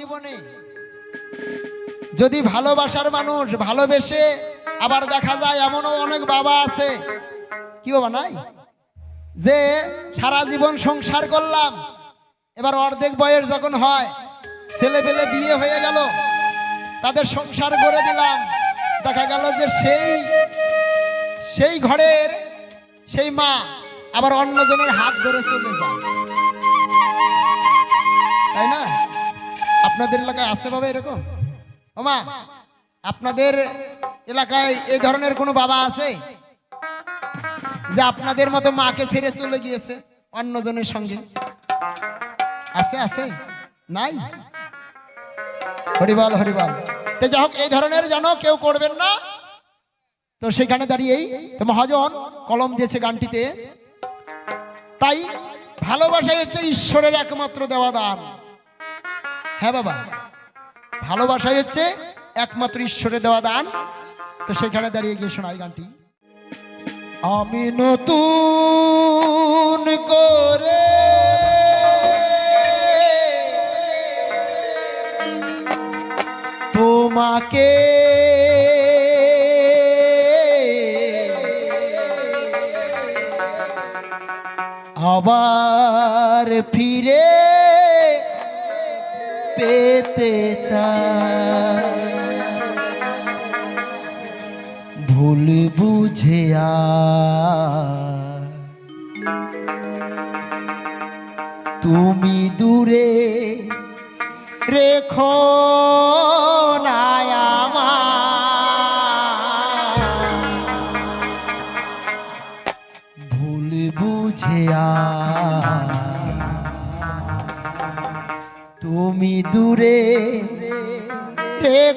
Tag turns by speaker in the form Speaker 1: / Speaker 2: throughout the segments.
Speaker 1: জীবনে যদি ভালোবাসার মানুষ ভালোবেসে আবার দেখা যায় এমনও অনেক বাবা আছে। কি বাবা নাই? যে সারা জীবন সংসার করলাম, এবার অর্ধেক বয়স যখন হয় ছেলে পেলে বিয়ে হয়ে গেল, তাদের সংসার করে দিলাম। দেখা গেল যে সেই সেই ঘরের সেই মা আবার অন্যজনের হাত ধরে চলে যায়। তাই না? আপনাদের এলাকায় আছে বাবা এরকম? ওমা, আপনাদের এলাকায় এই ধরনের কোনো বাবা আছে? যে আপনাদের মতো মাকে ছেড়ে চলে গিয়েছে অন্যজনের সঙ্গে? আছে আছে? নাই? হরিবল হরিবল। তো যাই হোক, এই ধরনের যেন কেউ করবেন না। তো সেখানে দাঁড়িয়েই তো মহাজন কলম দিয়েছে গানটিতে। তাই ভালোবাসা হচ্ছে ঈশ্বরের একমাত্র দেওয়া দান। হ্যাঁ বাবা, ভালোবাসাই হচ্ছে একমাত্র ঈশ্বরের দেওয়া দান। তো সেখানে দাঁড়িয়ে গিয়ে শোনাই গানটি। আমি নতুন করে তোমাকে আবার পেতে চাই ভুল বুঝে তুমি দূরে রেখো দূরে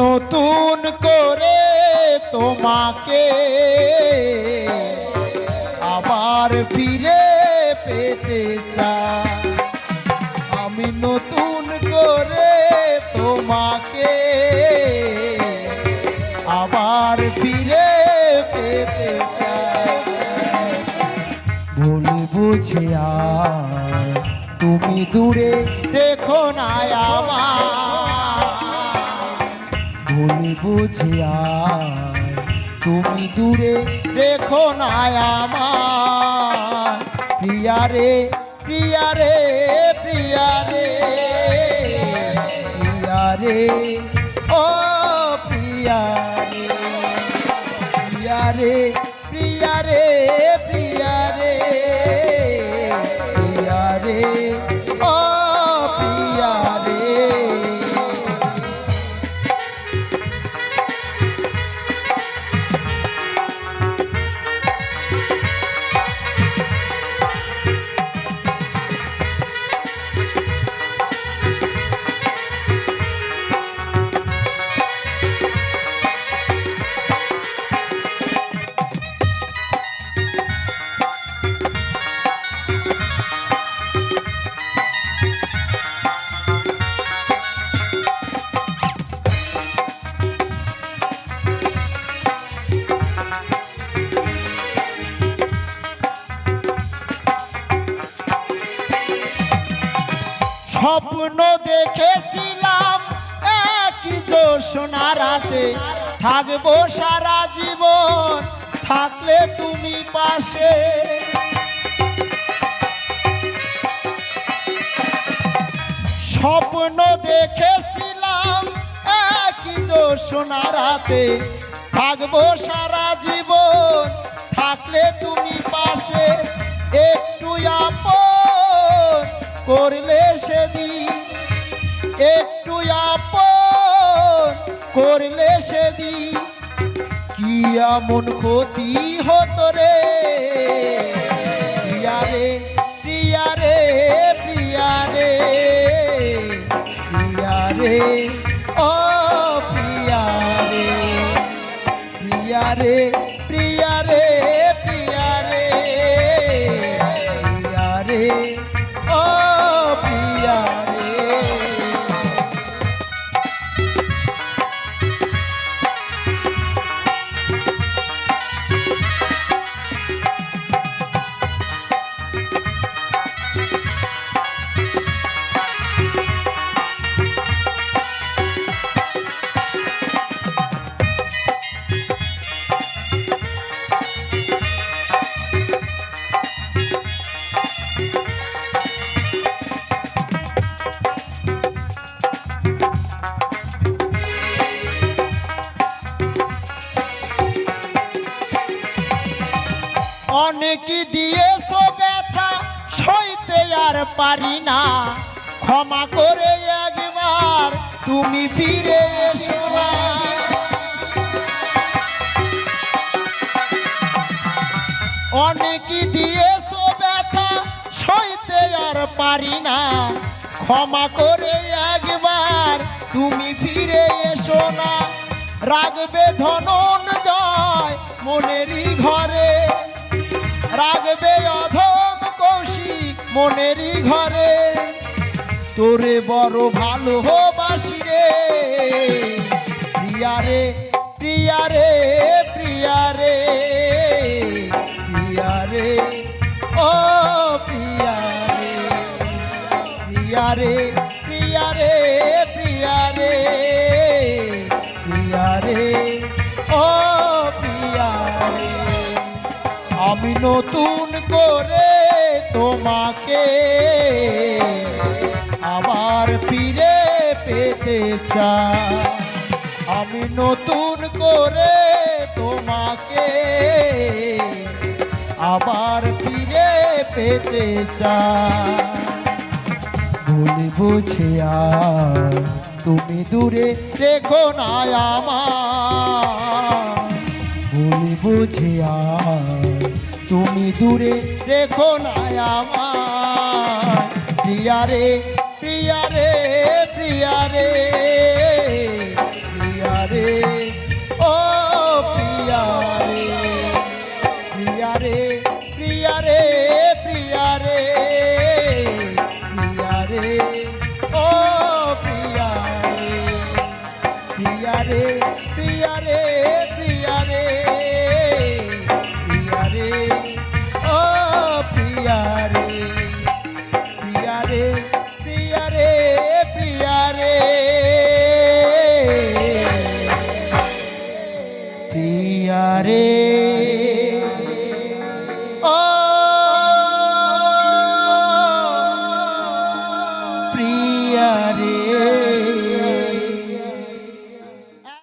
Speaker 1: নতুন করে তোমাকে। আবার ফিরে পেতে চাই। আমি নতুন করে তোমাকে। আবার ফিরে পেতে চাই। ভুল বুঝে আর তুমি দূরে দেখো না আমার ভুল বুঝে আর তুমি দূরে দেখো না আমার প্রিয়ারে প্রিয়ারে প্রিয়ারে প্রিয়ারে ও প্রিয়ারে প্রিয়ারে প্রিয়ারে প্রিয়ারে স্বপ্ন দেখেছিলাম, একই জোসনা রাতে থাকব সারা জীবন, থাকলে তুমি পাশে। স্বপ্ন দেখেছিলাম, একই জোসনা রাতে থাকব সারা জীবন, থাকলে তুমি পাশে। একটু আপন করলে সেদিন। একটু আপন করলে সেদিন। কি এমন ক্ষতি হতো রে? প্রিয়া রে প্রিয়া রে প্রিয়া রে। প্রিয়া রে, ও প্রিয়া রে। প্রিয়া রে অনেক দিয়েছ ব্যথা? সইতে আর পারি না। ক্ষমা করে একবার তুমি ফিরে এসো অনেক দিয়েছ ব্যথা? সইতে আর পারি না। ক্ষমা করে একবার তুমি ফিরে এসো না। রাগবে ধনন জয় মনেরই ঘরে। মনেরই ঘরে, তোরে বড় ভালো বাসি রে। প্রিয়া রে প্রিয়া রে প্রিয়া রে প্রিয়া রে, ও প্রিয়া রে। প্রিয়া রে প্রিয়া রে প্রিয়া রে প্রিয়া রে, ও প্রিয়া রে। আমি নতুন করে তোমাকে আবার ফিরে পেতে চাই। আমি নতুন করে তোমাকে আবার ফিরে পেতে চাই। ভুল বুঝে তুমি দূরে রেখো না আমার ভুল বুঝে আর তুমি দূরে রেখো না আমার। প্রিয়া রে